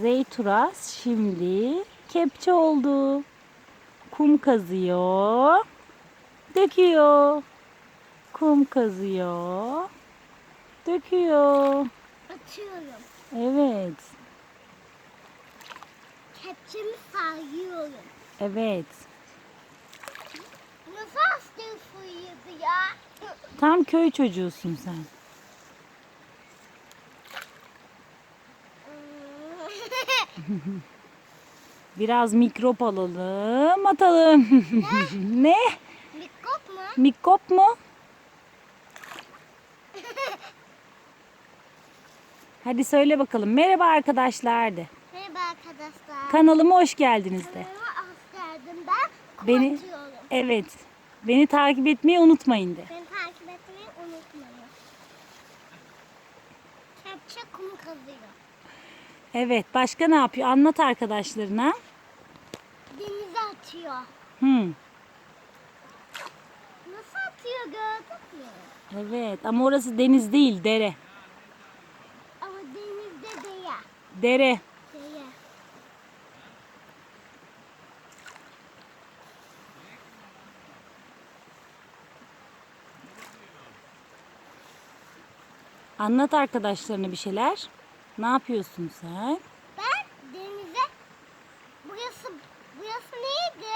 Zeyturas şimdi kepçe oldu. Kum kazıyor. Döküyor. Kum kazıyor. Döküyor. Atıyorum. Evet. Kepçemi sarıyorum. Evet. Nasıl hasta suyuydu ya? Tam köy çocuğusun sen. Biraz mikrop alalım, atalım. ne? Mikrop mu? Mikrop mu? Hadi söyle bakalım. Merhaba arkadaşlar de. Merhaba arkadaşlar. Kanalıma hoş geldiniz de. Kanalıma hoş geldin. Ben Beni evet. Beni takip etmeyi unutmayın de. Beni takip etmeyi unutmayın. Kepçe kum kazıyor. Evet. Başka ne yapıyor? Anlat arkadaşlarına. Denize atıyor. Hmm. Nasıl atıyor gördün mü? Evet ama orası deniz değil, dere. Ama denizde değil. Dere. Değil. Anlat arkadaşlarına bir şeyler. Ne yapıyorsun sen? Ben denize burası burası neydi?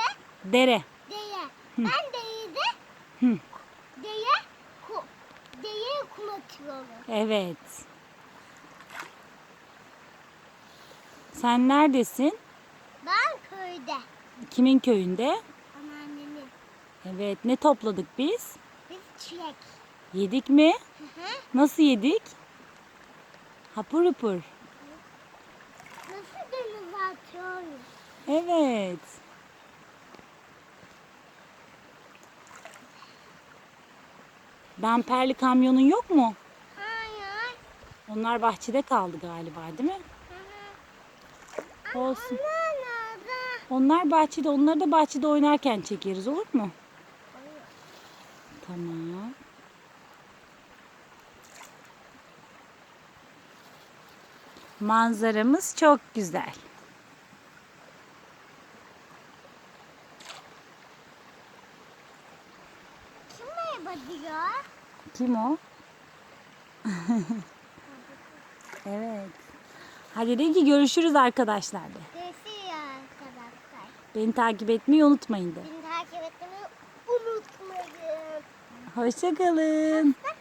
Dere. Deye. Ben denize Hı. deye ku, deye kum atıyorum. Evet. Sen neredesin? Ben köyde. Kimin köyünde? Anneannemin. Evet. Ne topladık biz? Biz çilek. Yedik mi? Hı hı. Nasıl yedik? Hapur hapur. Nasıl denize atıyoruz? Evet. Damperli kamyonun yok mu? Hayır. Onlar bahçede kaldı galiba değil mi? Hı hı. Olsun. Nerede? Onlar bahçede. Onları da bahçede oynarken çekeriz olur mu? Hayır. Tamam. Manzaramız çok güzel. Kim merhaba diyor? Kim o? evet. Hadi de ki görüşürüz arkadaşlar de. Görüşürüz arkadaşlar. Beni takip etmeyi unutmayın de. Beni takip etmeyi unutmayın. Hoşçakalın. Bak